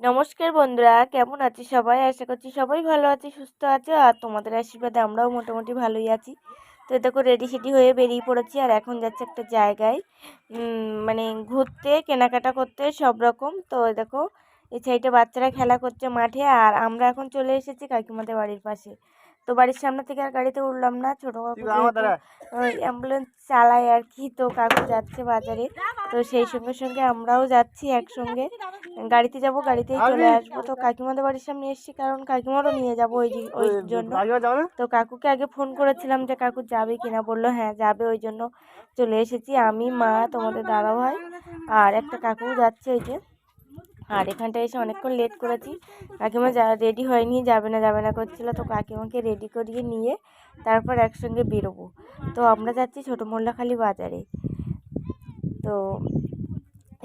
নমস্কার বন্ধুরা, কেমন আছি সবাই? আশা করছি সবাই ভালো আছি, সুস্থ আছে, আর তোমাদের আশীর্বাদে আমরাও মোটামুটি ভালোই আছি। তো দেখো রেডি সেডি হয়ে বেরিয়ে পড়েছি, আর এখন যাচ্ছে একটা জায়গায় মানে ঘুরতে, কেনাকাটা করতে, সব রকম। তো দেখো, এই সাইডে বাচ্চারা খেলা করছে মাঠে, আর আমরা এখন চলে এসেছি কাকিমাদের বাড়ির পাশে। তো বাড়ির সামনে থেকে আর গাড়িতে উঠলাম না ছোটো কাকু অ্যাম্বুলেন্স চালায় আর কি তো কাকু যাচ্ছে বাজারে। তো সেই সঙ্গে সঙ্গে আমরাও যাচ্ছি একসঙ্গে। গাড়িতে যাব গাড়িতেই চলে আসব। তো কাকিমাদের বাড়ির সামনে এসেছি কারণ কাকিমারও নিয়ে যাব ওই ওই জন্য। তো কাকুকে আগে ফোন করেছিলাম যে কাকু যাবে কিনা বলল হ্যাঁ যাবে ওই জন্য চলে এসেছি। আমি মা তোমাদের দাদা ভাই আর একটা কাকু যাচ্ছে ওই যে। আর এখানটায় এসে অনেকক্ষণ লেট করেছি। কাকিমা যা রেডি হয়নি যাবে না যাবে না করছিল তো কাকিমাকে রেডি করিয়ে নিয়ে তারপর একসঙ্গে বেরোবো। তো আমরা যাচ্ছি ছোটো মোল্লাখালী বাজারে। তো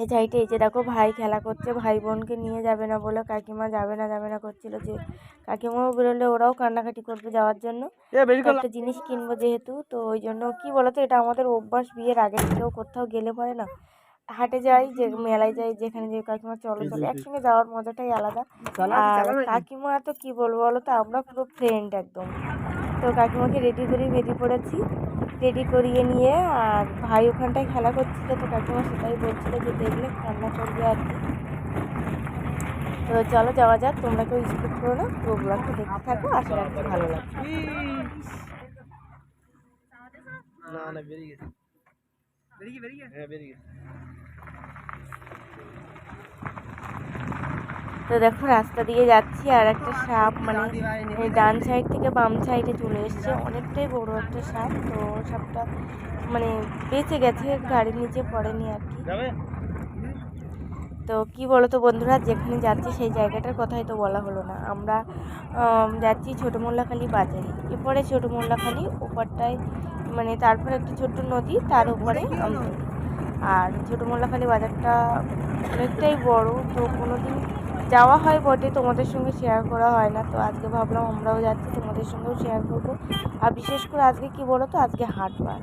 এই সাইডে এই যে দেখো ভাই খেলা করছে ভাই বোনকে নিয়ে যাবে না বলে কাকিমা যাবে না যাবে না করছিল যে কাকিমাও বেরোলে ওরাও কান্নাকাটি করবে যাওয়ার জন্য। একটা জিনিস কিনবো যেহেতু তো ওই জন্য কি বলতো এটা আমাদের অভ্যাস বিয়ের আগে থেকেও কোথাও গেলে পরে না। হাটে যাই যে মেলায় যাই যেখানে যে কাকিমা চলো চলো একসঙ্গে যাওয়ার মজাটাই আলাদা। আর কাকিমা তো কি বলব বলো তো আমরা পুরো ফ্রেন্ড একদম। তো কাকিমাকে রেডি করে বেরিয়ে পড়েছি। রেডি করিয়ে নিয়ে আর ভাই ওখানটায় খেলা করছিল তো কাকিমা সেটাই বলছিল যে দেখলে কান্না করবে আর কি। তো চলো যাওয়া যাক তোমরা কেউ স্কিপ করো না প্রোগ্রামটা দেখতে থাকো আশা রাখছি ভালো লাগবে। না না বেরিয়ে গেছে। বেরিয়ে বেরিয়ে হ্যাঁ বেরিয়ে গেছে তো দেখো রাস্তা দিয়ে যাচ্ছি আর একটা সাপ মানে ডান সাইড থেকে বাম সাইডে চলে এসছে। অনেকটাই বড় একটা সাপ তো সাপটা মানে বেঁচে গেছে গাড়ির নিচে পড়েনি আর কি। তো কি বলো তো বন্ধুরা যেখানে যাচ্ছি সেই জায়গাটার কথাই তো বলা হলো না। আমরা যাচ্ছি ছোটো মোল্লাখালি বাজারে। এরপরে ছোটো মোল্লাখালি ওপরটায় মানে তারপরে একটা ছোট্ট নদী, তার উপরে আর ছোটো মোল্লাখালী বাজারটা অনেকটাই বড়, তো কোনো দিন যাওয়া হয় বটে, তোমাদের সঙ্গে শেয়ার করা হয় না। তো আজকে ভাবলাম আমরাও যাচ্ছি, তোমাদের সঙ্গেও শেয়ার করব। আর বিশেষ করে আজকে কি বলো তো আজকে হাটবার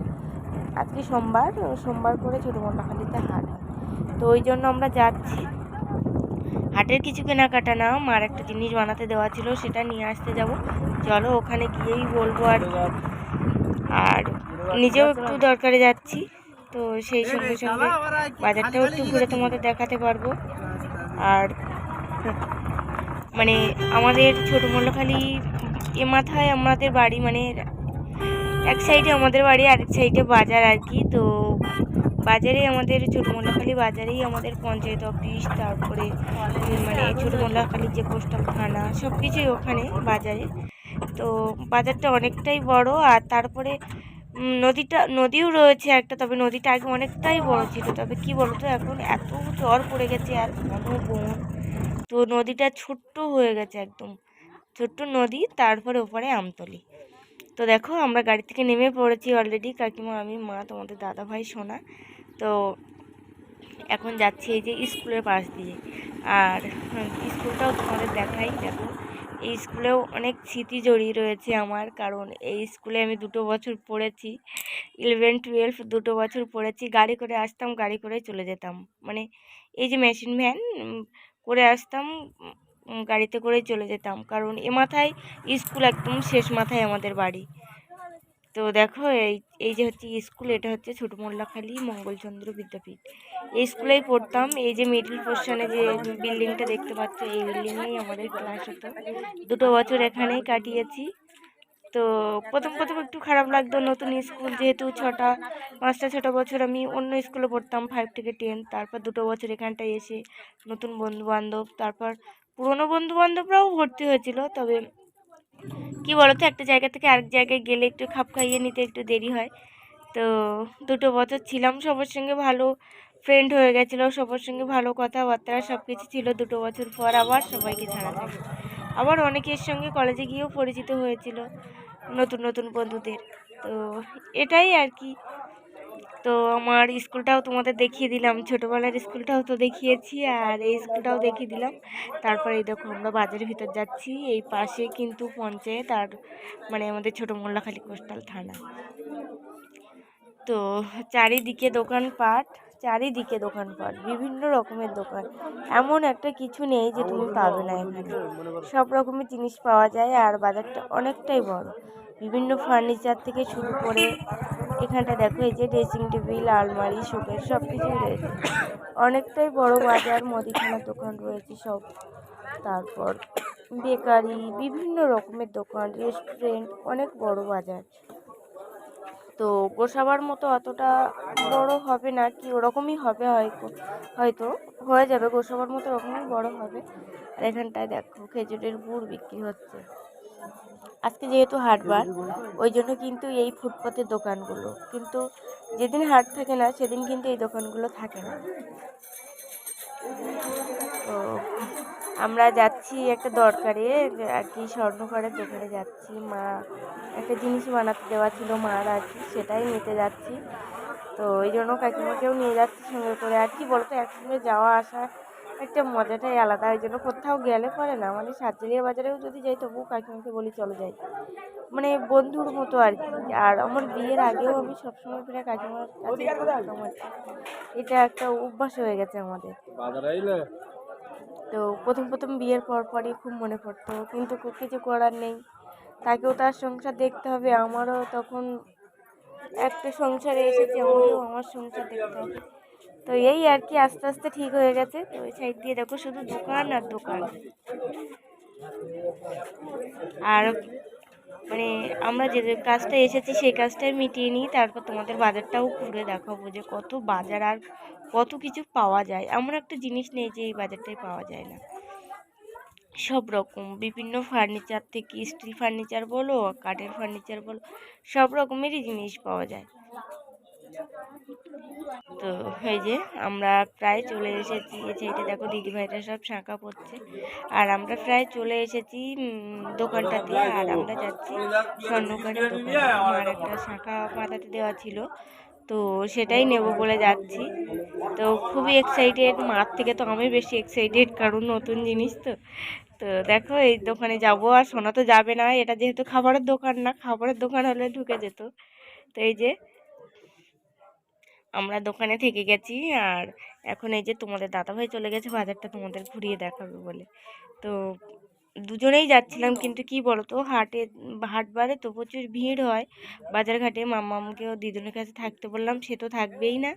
আজকে সোমবার সোমবার করে ছোটো মোল্লাখালীতে হাট হয়। তো ওই জন্য আমরা যাচ্ছি। হাটের কিছু কেনাকাটা না, মার একটা জিনিস বানাতে দেওয়া ছিল, সেটা নিয়ে আসতে যাব। চলো ওখানে গিয়েই বলব আর আর নিজেও একটু দরকারে যাচ্ছি, তো সেই সঙ্গে সঙ্গে বাজারটাও একটু ঘুরে তোমাদের দেখাতে পারব। আর মানে আমাদের ছোটো মোল্লাখালী এ মাথায় আমাদের বাড়ি মানে এক সাইডে আমাদের বাড়ি, আরেক সাইডে বাজার আর কি। তো বাজারে আমাদের ছোটো মোল্লাখালী বাজারেই আমাদের পঞ্চায়েত অফিস, তারপরে মানে ছোটো মোল্লাখালী যে পোস্টাল থানা সব কিছুই ওখানে বাজারে। তো বাজারটা অনেকটাই বড়, আর তারপরে নদীটা, নদীও রয়েছে একটা, তবে নদীটা আগে অনেকটাই বড় ছিল, তবে কি বলতো, এখন এত জ্বর পড়ে গেছে আর ঘন বন। তো নদীটা ছোট্ট হয়ে গেছে একদম, ছোট্ট নদী, তারপরে ওপরে আমতলি। তো দেখো, আমরা গাড়ি থেকে নেমে পড়েছি অলরেডি কাকিমা, আমি, মা, তোমাদের দাদা ভাই, সোনা। তো এখন যাচ্ছি এই যে স্কুলের পাশ দিয়ে। আর স্কুলটাও তোমাদের দেখাই, দেখো। এই স্কুলেও অনেক স্মৃতি জড়িয়ে রয়েছে আমার, কারণ এই স্কুলে আমি দুটো বছর পড়েছি ইলেভেন টুয়েলভ দুটো বছর পড়েছি, গাড়ি করে আসতাম, গাড়ি করে চলে যেতাম। মানে এই যে মেশিন ভ্যান করে আসতাম গাড়িতে করে চলে যেতাম, কারণ এ মাথায় স্কুল একদম শেষ মাথায় আমাদের বাড়ি। তো দেখো, এই এই যে হচ্ছে স্কুল, এটা হচ্ছে ছোটো মোল্লাখালী মঙ্গলচন্দ্র বিদ্যাপীঠ। এই স্কুলেই পড়তাম। এই যে মিডল পোর্শনে যে বিল্ডিংটা দেখতে পাচ্ছ, এই বিল্ডিংয়েই আমাদের ক্লাস হতো। দুটো বছর এখানেই কাটিয়েছি। তো প্রথম প্রথম একটু খারাপ লাগতো। নতুন স্কুল যেহেতু ছটা, পাঁচটা, ছটা বছর আমি অন্য স্কুলে পড়তাম ফাইভ থেকে টেন তারপর দুটো বছর এখানটায় এসে নতুন বন্ধু বান্ধব তারপর পুরনো বন্ধু বান্ধবরাও ভর্তি হয়েছিল। তবে কি বলতো, একটা জায়গা থেকে আরেক জায়গায় গেলে একটু খাপ খাইয়ে নিতে একটু দেরি হয়। তো দুটো বছর ছিলাম সবার সঙ্গে ভালো ফ্রেন্ড হয়ে গেছিল, সবার সঙ্গে ভালো কথাবার্তা সব কিছু ছিল। দুটো বছর পর আবার সবাইকে ছাড়া থাকে আবার অনেকের সঙ্গে কলেজে গিয়েও পরিচিত হয়েছিল নতুন নতুন বন্ধুদের। তো এটাই আর কি। তো আমার স্কুলটাও তোমাদের দেখিয়ে দিলাম। ছোটোবেলার স্কুলটাও তো দেখিয়েছি আর এই স্কুলটাও দেখিয়ে দিলাম। তারপরে এই দেখো আমরা বাজারের ভিতর যাচ্ছি, এই পাশে কিন্তু পঞ্চায়েত আর মানে আমাদের ছোটো মোল্লাখালী কোস্টাল থানা। তো চারিদিকে দোকানপাট চারিদিকে দোকানপাট, বিভিন্ন রকমের দোকান। এমন একটা কিছু নেই যে তুমি পাবে না এখানে। সব রকমের জিনিস পাওয়া যায় আর বাজারটা অনেকটাই বড়। বিভিন্ন ফার্নিচার থেকে শুরু করে এখানটা দেখো, এই যে ড্রেসিং টেবিল আলমারি শোকেস সব কিছুই রয়েছে। অনেকটাই বড় বাজার, মুদিখানার দোকান রয়েছে সব। তারপর বেকারি, বিভিন্ন রকমের দোকান রেস্টুরেন্ট অনেক বড় বাজার। তো গোসাবার মতো অতটা বড় হবে না, কি ওরকমই হবে হয়তো হয়তো হয়ে যাবে গোসাবার মতো ওরকমই বড় হবে। আর এখানটায় দেখো, খেজুরের গুড় বিক্রি হচ্ছে। আজকে যেহেতু হাটবার ওই জন্য কিন্তু এই ফুটপাতের দোকানগুলো। কিন্তু যেদিন হাট থাকে না, সেদিন কিন্তু এই দোকানগুলো থাকে না। তো আমরা যাচ্ছি একটা দরকারে আর কি স্বর্ণকারের দোকানে যাচ্ছি। মা, একটা জিনিস বানাতে দেওয়া ছিল মার আর কি, সেটাই নিতে যাচ্ছি। তো ওই জন্য কাকিমাকেও নিয়ে যাচ্ছি সঙ্গে করে। আর কি বলতো, একসঙ্গে যাওয়া, আসা একটা মজাটাই আলাদা ওই জন্য কোথাও গেলে পরে না মানে সাতজলিয়া বাজারেও যদি যাই তবুও কাকিমাকে বলি চলো যাই। মানে বন্ধুর মতো আর কি আর আমার বিয়ের আগেও আমি সবসময় প্রায় কাকিমার। এটা একটা অভ্যাস হয়ে গেছে আমাদের। তো প্রথম প্রথম বিয়ের পর পরই খুব মনে পড়তো কিন্তু কিছু করার নেই তাকেও তার সংসার দেখতে হবে আমারও তখন একটা সংসারে এসেছে আমাকেও আমার সংসার দেখতে হবে। তো এই আর কি আস্তে আস্তে ঠিক হয়ে গেছে। তো ওই সাইড দিয়ে দেখো শুধু দোকান আর দোকান। আর মানে আমরা যে কাজটা এসেছি সেই কাজটাই মিটিয়ে নিই, তারপর তোমাদের বাজারটাও ঘুরে দেখাবো যে কত বাজার আর কত কিছু পাওয়া যায়। এমন একটা জিনিস নেই যে এই বাজারটাই পাওয়া যায় না। সব রকম, বিভিন্ন ফার্নিচার থেকে স্টিল ফার্নিচার বলো, কাঠের ফার্নিচার বলো, সব রকমেরই জিনিস পাওয়া যায়। তো এই যে আমরা প্রায় চলে এসেছি। এই সাইডে দেখো, দিদিভাইরা সব শাঁখা পড়ছে। আর আমরা প্রায় চলে এসেছি দোকানটাতে। আর আমরা যাচ্ছি স্বর্ণকারের আমার একটা শাঁখা মাথাতে দেওয়া ছিল। তো সেটাই নেব বলে যাচ্ছি। তো খুবই এক্সাইটেড মার থেকে তো আমি বেশি এক্সাইটেড কারণ নতুন জিনিস তো। তো দেখো, এই দোকানে যাব। আর সোনা তো যাবে না। এটা যেহেতু খাবারের দোকান না, খাবারের দোকান হলে ঢুকে যেত। তো এই যে আমরা দোকানে থেকে গেছি আর এখন এই যে তোমাদের দাদাভাই চলে গেছে, বাজারটা তোমাদের ঘুরিয়ে দেখাবে বলে। তো দুজনেই যাচ্ছিলাম, কিন্তু কি বলতো, হাটে হাট হাটবারে তো প্রচুর ভিড় হয়। বাজার ঘাটে মাম্মামকেও দিদুনের কাছে থাকতে বললাম, সে তো থাকবেই না।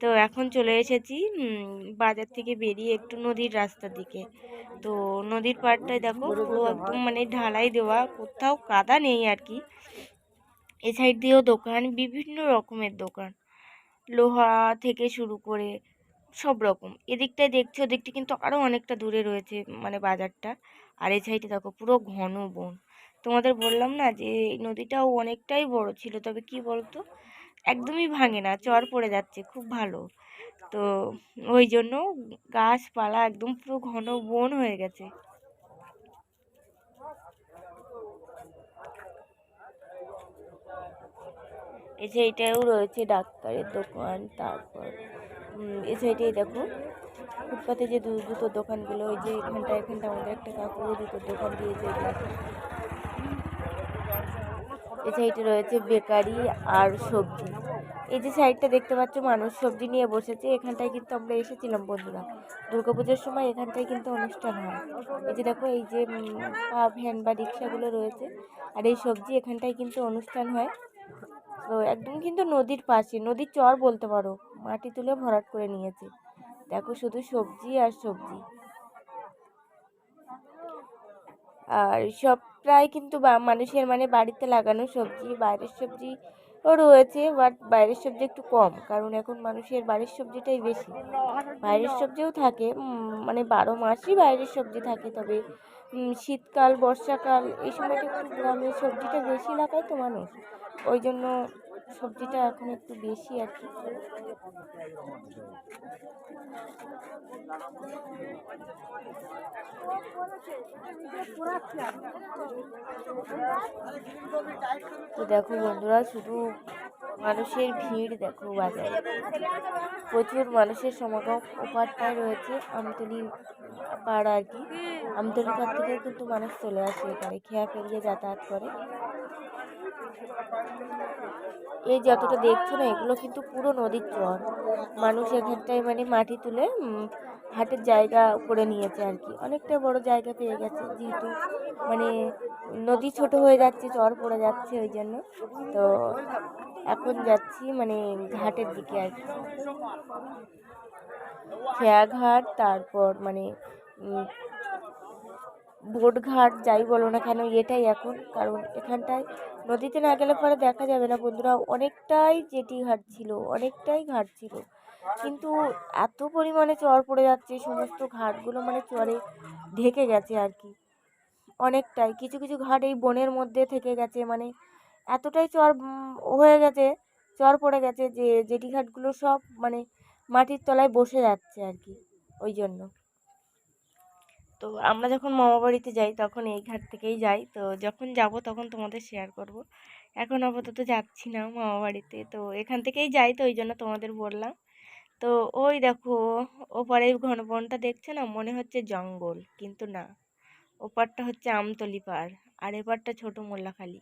তো এখন চলে এসেছি বাজার থেকে বেরিয়ে একটু নদীর রাস্তার দিকে। তো নদীর পাড়টায় দেখো, পুরো একদম মানে ঢালাই দেওয়া, কোথাও কাদা নেই আর কি। এ সাইড দিয়েও দোকান, বিভিন্ন রকমের দোকান। লোহা থেকে শুরু করে সব রকম। এদিকটায় দেখছ, ওদিকটা কিন্তু আরও অনেকটা দূরে রয়েছে মানে বাজারটা। আর এই সাইডে দেখো পুরো ঘন বন। তোমাদের বললাম না যে এই নদীটাও অনেকটাই বড় ছিল, তবে কি বলতো? একদমই ভাঙে না, চর পড়ে যাচ্ছে, খুব ভালো। তো ওই জন্য গাছপালা একদম পুরো ঘন বন হয়ে গেছে। এই সাইডেও রয়েছে ডাক্তারের দোকান, তারপর এই সাইডে দেখো। ফুটপাতে যে জুতোর দোকানগুলো, ওই যে এখানটা এখানটা আমাদের একটা কাকু জুতোর দোকান দিয়েছে। এই সাইডে রয়েছে বেকারি আর সবজি। এই যে সাইডটা দেখতে পাচ্ছ, মানুষ সবজি নিয়ে বসেছে। এখানটায় কিন্তু আমরা এসেছিলাম, বন্ধুরা। দুর্গাপুজোর সময় এখানটায় কিন্তু অনুষ্ঠান হয়। এই যে দেখো, এই যে ভ্যান বা রিক্সাগুলো রয়েছে। আর এই সবজি এখানটায় কিন্তু অনুষ্ঠান হয়। তো একদম কিন্তু নদীর পাশে, নদীর চর বলতে পারো। মাটি তুলে ভরাট করে নিয়েছে। দেখো শুধু সবজি আর সবজি। আর সব প্রায় কিন্তু মানুষের মানে বাড়িতে লাগানো সবজি, বাইরের সবজি রয়েছে বাট বাইরের সবজি একটু কম, কারণ এখন মানুষের বাড়ির সবজিটাই বেশি। বাইরের সবজিও থাকে মানে বারো মাসই বাইরের সবজি থাকে, তবে শীতকাল, বর্ষাকাল, এই সময়টা গ্রামের সবজিটা বেশি লাগায় তো মানুষ। ওই জন্য সবজিটা এখন একটু বেশি আর কি। তো দেখো বন্ধুরা, শুধু মানুষের ভিড় দেখো বাজারে। প্রচুর মানুষের সমাগম ওপারটায় রয়েছে আমতলি পাড় আর কি। আমতলি পাড় থেকে কিন্তু মানুষ চলে আসে এখানে। খেয়া ফেলিয়ে যাতায়াত করে। এই যতটা দেখছ না, এগুলো কিন্তু পুরো নদীর চর। মানুষ এখানটায় মানে মাটি তুলে হাটের জায়গা করে নিয়েছে আর কি। অনেকটা বড় জায়গা পেয়ে গেছে যেহেতু মানে নদী ছোট হয়ে যাচ্ছে, চর পড়ে যাচ্ছে ওই জন্য। তো এখন যাচ্ছি মানে ঘাটের দিকে আর কি। খেয়াঘাট, তারপর মানে বোটঘাট যাই বলো না কেন, এটাই এখন। কারণ এখানটায় নদীতে না গেলে পরে দেখা যাবে না বন্ধুরা। অনেকটাই জেটি ঘাট ছিল, অনেকটাই ঘাট ছিল। কিন্তু এত পরিমাণে চর পড়ে যাচ্ছে, সমস্ত ঘাটগুলো মানে চরে ঢেকে গেছে আর কি। অনেকটাই, কিছু কিছু ঘাট এই বনের মধ্যে থেকে গেছে মানে এতটাই চর হয়ে গেছে, চর পড়ে গেছে যে জেটি ঘাটগুলো সব মানে মাটির তলায় বসে যাচ্ছে আর কি, ওই জন্য। তো আমরা যখন মামা বাড়িতে যাই তখন এই ঘাট থেকেই যাই। তো যখন যাব তখন তোমাদের শেয়ার করব। এখন আপাতত যাচ্ছি না মামা বাড়িতে। তো এখান থেকেই যাই তো ওই জন্য তোমাদের বললাম। তো ওই দেখো, ওপারে ঘন বনটা দেখছে না? মনে হচ্ছে জঙ্গল, কিন্তু না। ওপারটা হচ্ছে আমতলি পাড়, আর এপারটা ছোট মোল্লাখালি।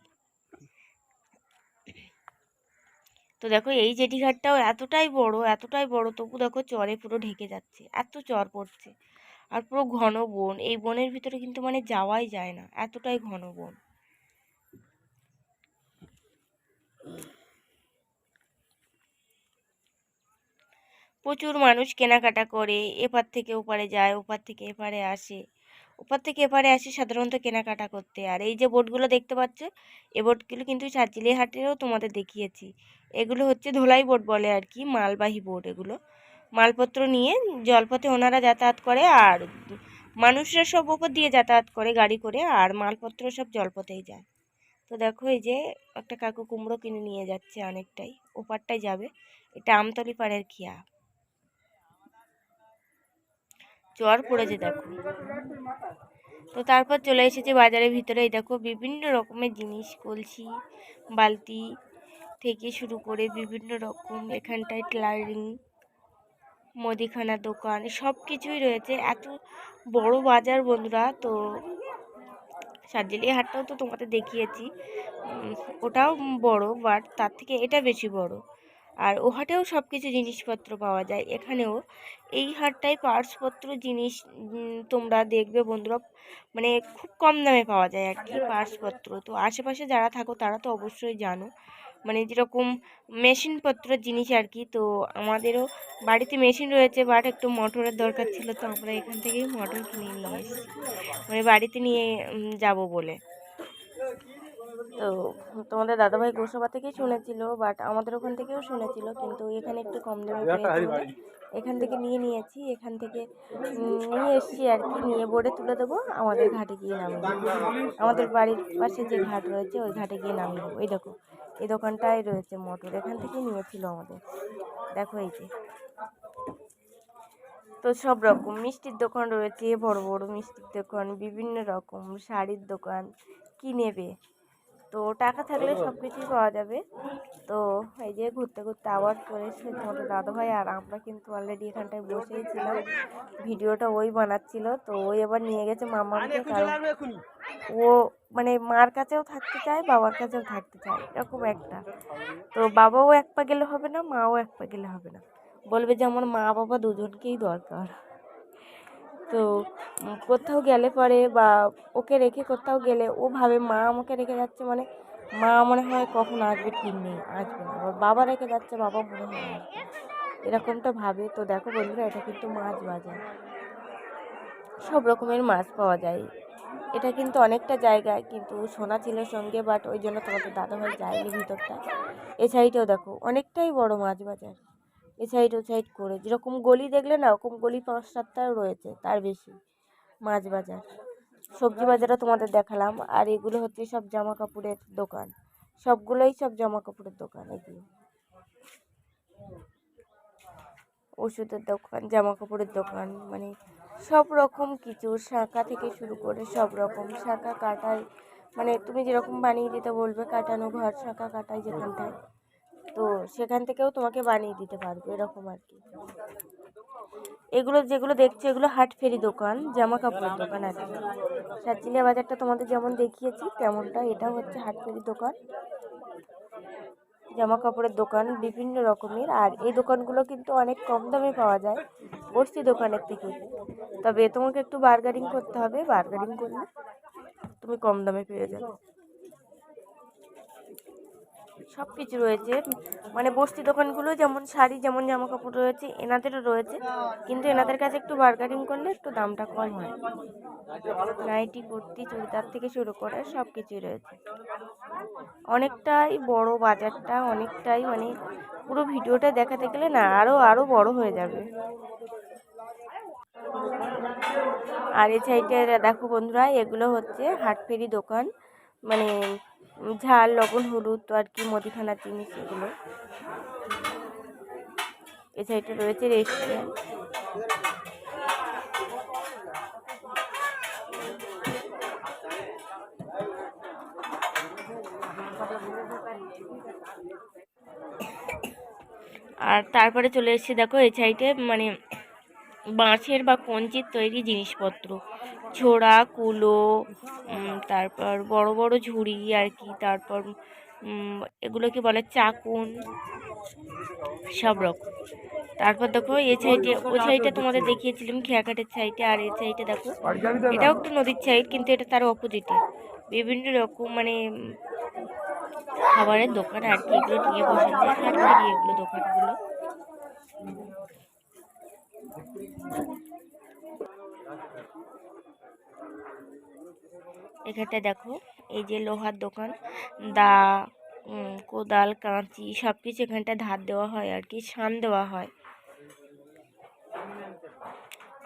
তো দেখো, এই জেটি ঘাটটাও এতটাই বড় এতটাই বড়, তবু দেখো চরে পুরো ঢেকে যাচ্ছে। এত চর পড়ছে। আর পুরো ঘন বন, এই বনের ভিতরে কিন্তু মানে যাওয়াই যায় না, এতটাই ঘন বন। প্রচুর মানুষ কেনাকাটা করে, এপার থেকে ওপারে যায়, ওপার থেকে এপারে আসে। ওপার থেকে এপারে আসে সাধারণত কেনাকাটা করতে। আর এই যে বোটগুলো দেখতে পাচ্ছ, এ বোটগুলো কিন্তু চাচিলি হাটেও তোমাদের দেখিয়েছি। এগুলো হচ্ছে ধোলাই বোট বলে আর কি, মালবাহী বোট এগুলো। মালপত্র নিয়ে জলপথে ওনারা যাতায়াত করে আর মানুষরা সব ওপর দিয়ে যাতায়াত করে গাড়ি করে আর মালপত্র সব জলপথেই যায়। তো দেখো এই যে একটা কাকু কুমড়ো কিনে নিয়ে যাচ্ছে অনেকটাই, ওপারটাই যাবে। এটা আমতলি পাড়ের খিয়া। চর পড়েছে দেখো। তো তারপর চলে এসেছে বাজারের ভিতরে। দেখো বিভিন্ন রকমের জিনিস, কলসি, বালতি থেকে শুরু করে বিভিন্ন রকম, এখানটায় টেলারিং মুদিখানা দোকান সব কিছুই রয়েছে। এত বড় বাজার বন্ধুরা, তো সার্জেলিয়া হাটটাও তো তোমাদের দেখিয়েছি। ওটাও বড় বাট তার থেকে এটা বেশি বড়। আর ও হাটেও সব কিছু জিনিসপত্র পাওয়া যায়। এখানেও এই হাটটায় পার্সপত্র জিনিস তোমরা দেখবে বন্ধুরা মানে খুব কম দামে পাওয়া যায় আর কি পার্সপত্র। তো আশেপাশে যারা থাকো, তারা তো অবশ্যই জানো। মানে যেরকম মেশিনপত্র জিনিস আর কি তো আমাদেরও বাড়িতে মেশিন রয়েছে বাট একটু মোটরের দরকার ছিল তো আমরা এখান থেকেই মোটর কিনে নিয়ে এসেছি। মানে বাড়িতে নিয়ে যাব বলে। তো তোমাদের দাদাভাই গোসাবা থেকেই শুনেছিল বাট আমাদের ওখান থেকেও শুনেছিল কিন্তু এখানে একটু কম দামে পেয়েছি এখান থেকে নিয়ে নিয়েছি এখান থেকে নিয়ে এসেছি আর কি নিয়ে বোর্ডে তুলে দেবো আমাদের ঘাটে গিয়ে নামিয়ে আমাদের বাড়ির পাশে যে ঘাট রয়েছে ওই ঘাটে গিয়ে নামিয়ে দেবো এই দেখো। এই দোকানটাই রয়েছে মোটর, এখান থেকে নিয়েছিল আমাদের। দেখো এই যে। তো সব রকম, মিষ্টির দোকান রয়েছে, বড় বড় মিষ্টির দোকান, বিভিন্ন রকম শাড়ির দোকান, কি নেবে? তো টাকা থাকলে সব কিছুই পাওয়া যাবে। তো এই যে ঘুরতে ঘুরতে আবার চলে এসেছে তোমাদের দাদাভাই আর আমরা কিন্তু অলরেডি এখানটায় বসেই ছিলাম। ভিডিওটা ওই বানাচ্ছিল তো ওই এবার নিয়ে গেছে মামাকে কারণ ও মানে মার কাছেও থাকতে চায় বাবার কাছেও থাকতে চায় এরকম একটা। তো বাবাও এক পা গেলে হবে না মাও এক পা গেলে হবে না। বলবে যে আমার মা বাবা দুজনকেই দরকার। তো কোথাও গেলে পরে বা ওকে রেখে কোথাও গেলে ও ভাবে, মা আমাকে রেখে যাচ্ছে মানে মা মনে হয় কখন আসবে ঠিক নেই, আসবে না। আবার বাবা রেখে যাচ্ছে, বাবা মনে হয় এরকমটা ভাবে। তো দেখো বন্ধুরা, এটা কিন্তু মাছ বাজার সব রকমের মাছ পাওয়া যায়। এটা কিন্তু অনেকটা জায়গায় কিন্তু সোনা ছিল সঙ্গে বাট ওই জন্য তোমাদের দাদাভাই যায়নি ভিতরটা। এ সাইডেও দেখো, অনেকটাই বড় মাছ বাজার এ সাইড ও সাইড করে। যেরকম গলি দেখলে না, ওরকম গলি পাঁচ সাতটাও রয়েছে, তার বেশি মাছ বাজার। সবজি বাজারও তোমাদের দেখালাম, আর এগুলো হচ্ছে সব জামা কাপড়ের দোকান। সবগুলোই সব জামা কাপড়ের দোকান এগুলো ওষুধের দোকান জামা কাপড়ের দোকান মানে সব রকম কিছু, শাঁখা থেকে শুরু করে সব রকম। শাঁখা কাটাই মানে তুমি যেরকম বানিয়ে দিতে বলবে, কাটানো ঘর, শাঁখা কাটাই যেখানটায়। তো সেখান থেকেও তোমাকে বানিয়ে দিতে পারবে, এরকম আর কি। এগুলো যেগুলো দেখছ, এগুলো হাট ফেরি দোকান, জামা কাপড়ের দোকান আর কি। সাতচিলিয়া বাজারটা তোমাদের যেমন দেখিয়েছি তেমনটা এটা হচ্ছে হাট ফেরি দোকান। জামা কাপড়ের দোকান বিভিন্ন রকমের, আর এই দোকানগুলো কিন্তু অনেক কম দামে পাওয়া যায় বস্তি দোকানের থেকে। তবে তোমাকে একটু বার্গারিং করতে হবে বার্গারিং করলে তুমি কম দামে পেয়ে যাবে। সব কিছু রয়েছে। মানে বস্তি দোকানগুলো যেমন শাড়ি, যেমন জামা কাপড় রয়েছে, এনাদেরও রয়েছে। কিন্তু এনাদের কাছে একটু বার্গারিং করলে একটু দামটা কম হয়। নাইটি কুর্তি, চুড়িদার থেকে শুরু করে সব কিছুই রয়েছে। অনেকটাই বড় বাজারটা, অনেকটাই মানে পুরো ভিডিওটা দেখাতে গেলে না আরও আরও বড় হয়ে যাবে। আর এই সাইডে দেখো বন্ধুরা, এগুলো হচ্ছে হাটফেরি দোকান। মানে ঝাল, লবণ, হলুদ তো আর কি মুদিখানার জিনিস এগুলো। এই সাইডে রয়েছে রেস্টুরেন্ট আর তারপরে চলে এসেছি দেখো, এই সাইডে মানে বাঁশের বা কঞ্চির তৈরি জিনিসপত্র। ছোড়া কুলো তারপর বড় বড় ঝুড়ি আর কি, তারপর এগুলোকে বলে চাকুন, সব রকম। তারপর দেখো এই সাইডে, ওই সাইডে তোমাদের দেখিয়েছিলাম, খেয়াঘাটের সাইডে, আর এই সাইডে দেখো, এটাও একটু নদীর সাইড, কিন্তু এটা তার অপোজিটে। বিভিন্ন রকম মানে খাবারের দোকান আর কি, এগুলো নিয়ে বসেছে হাটবাড়ি এগুলো দোকানগুলো। এখানটা দেখো, এই যে লোহার দোকান, দা কোদাল, কাঁচি সব কিছু এখানটা ধার দেওয়া হয় আর কি, শান দেওয়া হয়।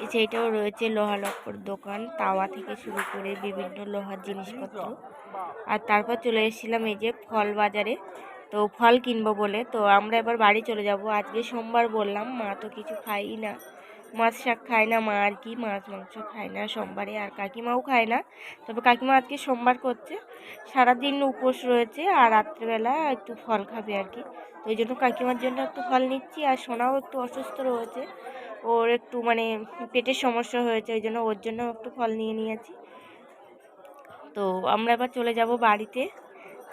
এই সাইডেও রয়েছে লোহা লক্কর দোকান, তাওয়া থেকে শুরু করে বিভিন্ন লোহার জিনিসপত্র। আর তারপর চলে এসেছিলাম এই যে ফল বাজারে। তো ফল কিনবো বলে, তো আমরা এবার বাড়ি চলে যাব। আজকে সোমবার বললাম, মা তো কিছু খাই না। মাছ শাক খায় না, মা আর কি মাছ মাংস খায় না, সোমবারে আর কাকিমাও খায় না। তবে কাকিমা আজকে সোমবার করছে। সারাদিন উপোস রয়েছে আর রাত্রেবেলা একটু ফল খাবে আর কি। তো ওই জন্য কাকিমার জন্য একটু ফল নিচ্ছি আর সোনাও একটু অসুস্থ রয়েছে। ওর একটু মানে পেটের সমস্যা হয়েছে ওই জন্য ওর জন্য একটু ফল নিয়ে নিয়েছি। তো আমরা এবার চলে যাব বাড়িতে।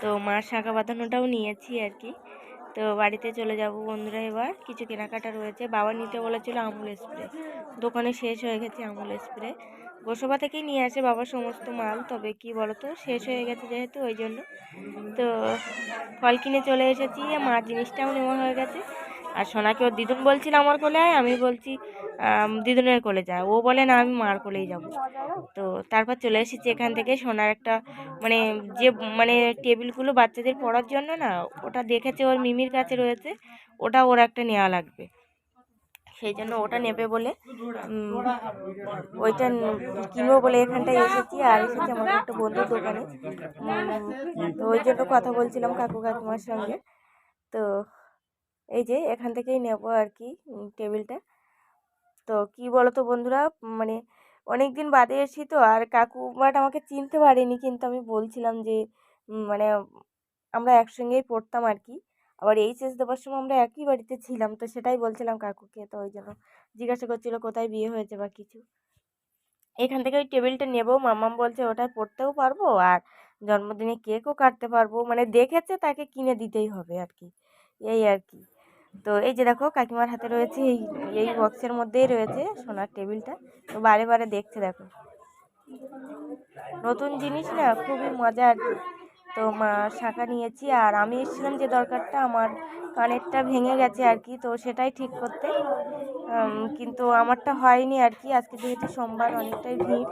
তো মা শাঁখা বাঁধানোটাও নিয়েছি আর কি। তো বাড়িতে চলে যাব বন্ধুরা এবার। কিছু কেনাকাটা রয়েছে। বাবা নিতে বলেছিল আমুল স্প্রে। দোকানে শেষ হয়ে গেছে আমুল স্প্রে। গোসবা থেকেই নিয়ে আসে বাবার সমস্ত মাল, তবে কি বলতো, শেষ হয়ে গেছে যেহেতু, ওই জন্য। তো ফল কিনে চলে এসেছি। মার জিনিসটাও নেওয়া হয়ে গেছে। আর সোনাকে ওর দিদুন বলছিল আমার কোলে আয়, আমি বলছি দিদুনের কোলে যায় ও বলে, না, আমি মার কোলেই যাব। তো তারপর চলে এসেছি এখান থেকে সোনার একটা মানে যে মানে টেবিলগুলো বাচ্চাদের পড়ার জন্য না, ওটা দেখেছে ওর মিমির কাছে রয়েছে, ওটা ওর একটা নেওয়া লাগবে। সেই জন্য ওটা নেবে বলে ওইটা কিনবো বলে এখানটায় এসেছি, আর এসেছি আমার একটা বন্ধুর দোকানে। তো ওই জন্য কথা বলছিলাম কাকু কাকিমার সঙ্গে। তো এই যে এখান থেকেই নেব আর কি টেবিলটা। তো কি বলো তো বন্ধুরা মানে অনেক দিন বাদে এসেছি তো, আর কাকু বাট আমাকে চিনতে পারেনি, কিন্তু আমি বলছিলাম যে মানে আমরা একসঙ্গেই পড়তাম আর কি আবার এইচএস দেওয়ার সময় আমরা একই বাড়িতে ছিলাম, তো সেটাই বলছিলাম কাকুকে, তো ওই জন্য জিজ্ঞাসা করছিল কোথায় বিয়ে হয়েছে বা কিছু। এখান থেকে ওই টেবিলটা নেব, মাম্মাম বলছে ওটায় পড়তেও পারব, আর জন্মদিনে কেকও কাটতে পারব মানে দেখেছে তাকে কিনে দিতেই হবে আর কি এই আর কি। তো এই যে দেখো, কাকিমার হাতে রয়েছে এই এই বক্সের মধ্যেই রয়েছে সোনার টেবিলটা। তো বারে বারে দেখছে দেখো। নতুন জিনিস না, খুবই মজা আর কি। তো মা, শাঁখা নিয়েছি আর আমি এসেছিলাম যে দরকারটা, আমার কানেরটা ভেঙে গেছে আর কি, তো সেটাই ঠিক করতে। কিন্তু আমারটা হয়নি আর কি, আজকে যেহেতু সোমবার অনেকটাই ভিড়।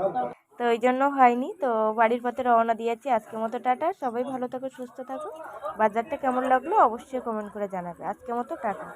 তো ওই জন্য হয়নি। তো বাড়ির পথে রওনা দিয়েছি। আজকের মতো টাটা। সবাই ভালো থাকো, সুস্থ থাকো। বাজারটা কেমন লাগল অবশ্যই কমেন্ট করে জানাবে। আজকের মতো টাটা।